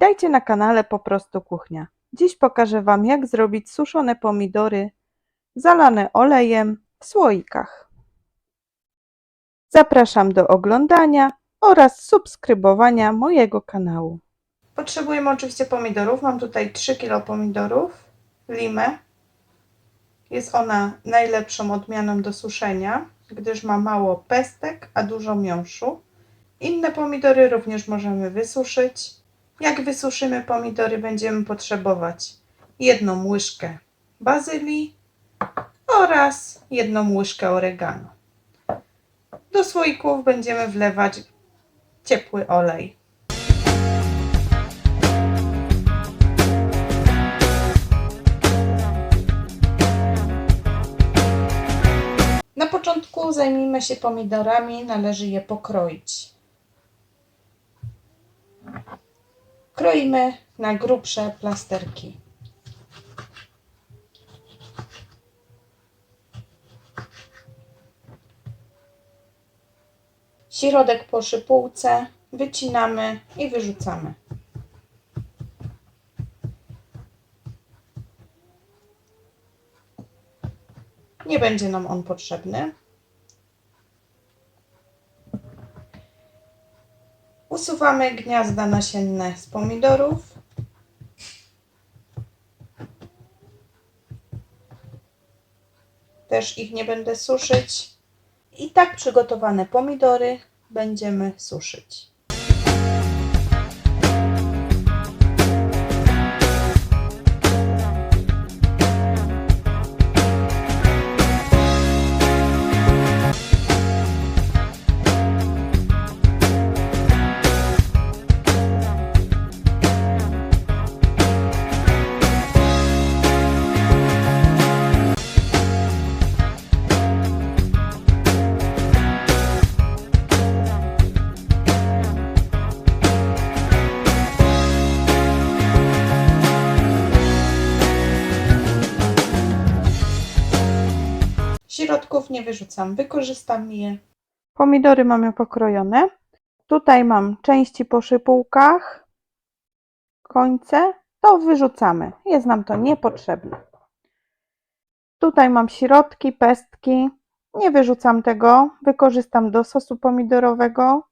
Witajcie na kanale Po prostu Kuchnia. Dziś pokażę Wam, jak zrobić suszone pomidory zalane olejem w słoikach. Zapraszam do oglądania oraz subskrybowania mojego kanału. Potrzebujemy oczywiście pomidorów. Mam tutaj 3 kg pomidorów, limę. Jest ona najlepszą odmianą do suszenia, gdyż ma mało pestek, a dużo miąższu. Inne pomidory również możemy wysuszyć. Jak wysuszymy pomidory, będziemy potrzebować jedną łyżkę bazylii oraz jedną łyżkę oregano. Do słoików będziemy wlewać ciepły olej. Na początku zajmijmy się pomidorami, należy je pokroić. Kroimy na grubsze plasterki. Środek po szypułce wycinamy i wyrzucamy. Nie będzie nam on potrzebny. Usuwamy gniazda nasienne z pomidorów. Też ich nie będę suszyć. I tak przygotowane pomidory będziemy suszyć. Nie wyrzucam, wykorzystam je. Pomidory mamy pokrojone. Tutaj mam części po szypułkach, końce. To wyrzucamy. Jest nam to niepotrzebne. Tutaj mam środki, pestki. Nie wyrzucam tego. Wykorzystam do sosu pomidorowego,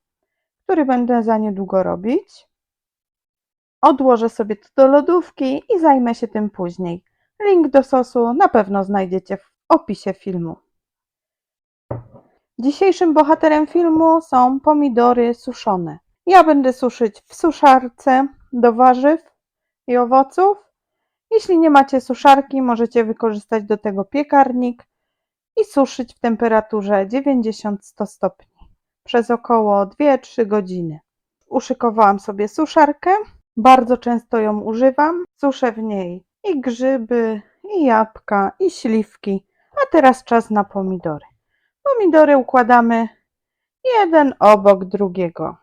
który będę za niedługo robić. Odłożę sobie to do lodówki i zajmę się tym później. Link do sosu na pewno znajdziecie w opisie filmu. Dzisiejszym bohaterem filmu są pomidory suszone. Ja będę suszyć w suszarce do warzyw i owoców. Jeśli nie macie suszarki, możecie wykorzystać do tego piekarnik i suszyć w temperaturze 90-100 stopni przez około 2-3 godziny. Uszykowałam sobie suszarkę, bardzo często ją używam. Suszę w niej i grzyby, i jabłka, i śliwki. A teraz czas na pomidory. Pomidory układamy jeden obok drugiego.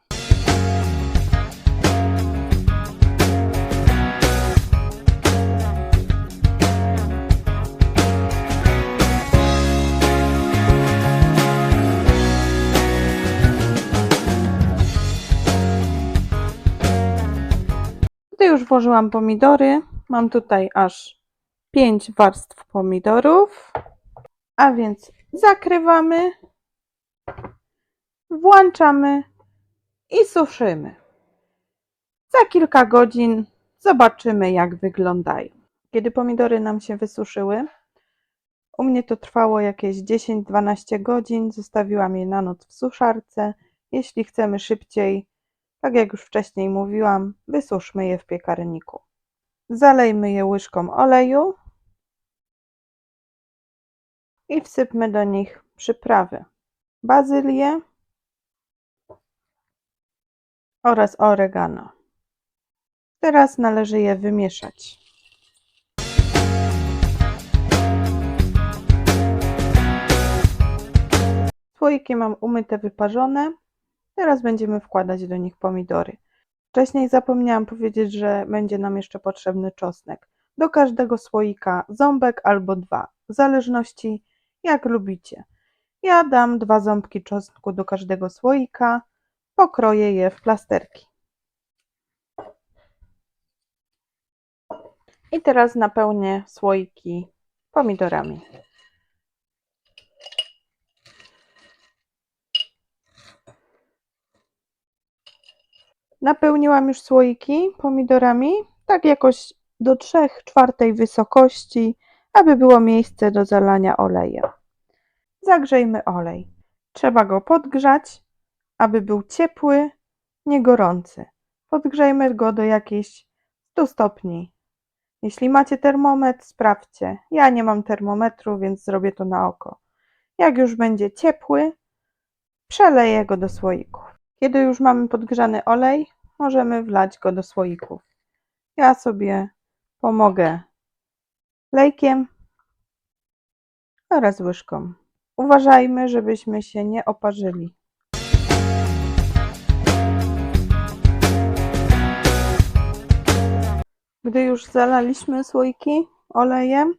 Gdy już włożyłam pomidory, mam tutaj aż 5 warstw pomidorów. A więc zakrywamy, włączamy i suszymy. Za kilka godzin zobaczymy, jak wyglądają. Kiedy pomidory nam się wysuszyły, u mnie to trwało jakieś 10-12 godzin. Zostawiłam je na noc w suszarce. Jeśli chcemy szybciej, tak jak już wcześniej mówiłam, wysuszmy je w piekarniku. Zalejmy je łyżką oleju i wsypmy do nich przyprawy. Bazylię oraz oregano. Teraz należy je wymieszać. Słoiki mam umyte, wyparzone. Teraz będziemy wkładać do nich pomidory. Wcześniej zapomniałam powiedzieć, że będzie nam jeszcze potrzebny czosnek. Do każdego słoika ząbek albo dwa, w zależności jak lubicie. Ja dam dwa ząbki czosnku do każdego słoika, pokroję je w plasterki. I teraz napełnię słoiki pomidorami. Napełniłam już słoiki pomidorami, tak jakoś do 3 czwartej wysokości, aby było miejsce do zalania olejem. Zagrzejmy olej. Trzeba go podgrzać, aby był ciepły, nie gorący. Podgrzejmy go do jakichś 100 stopni. Jeśli macie termometr, sprawdźcie. Ja nie mam termometru, więc zrobię to na oko. Jak już będzie ciepły, przeleję go do słoików. Kiedy już mamy podgrzany olej, możemy wlać go do słoików. Ja sobie pomogę lejkiem oraz łyżką. Uważajmy, żebyśmy się nie oparzyli. Gdy już zalaliśmy słoiki olejem,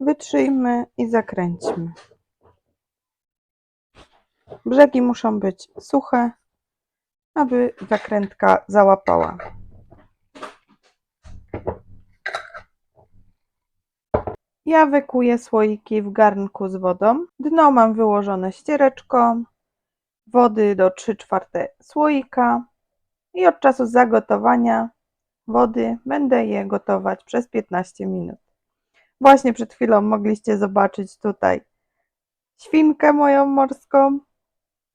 wytrzyjmy i zakręćmy. Brzegi muszą być suche, aby zakrętka załapała. Ja wykuję słoiki w garnku z wodą. Dno mam wyłożone ściereczką, wody do 3 czwarte słoika i od czasu zagotowania wody będę je gotować przez 15 minut. Właśnie przed chwilą mogliście zobaczyć tutaj świnkę moją morską,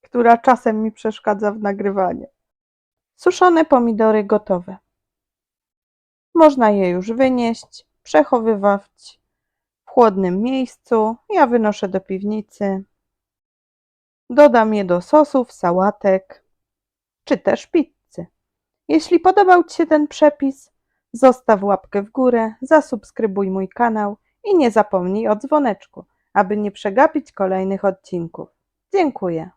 która czasem mi przeszkadza w nagrywaniu. Suszone pomidory gotowe. Można je już wynieść, przechowywać chłodnym miejscu. Ja wynoszę do piwnicy. Dodam je do sosów, sałatek czy też pizzy. Jeśli podobał Ci się ten przepis, zostaw łapkę w górę, zasubskrybuj mój kanał i nie zapomnij o dzwoneczku, aby nie przegapić kolejnych odcinków. Dziękuję.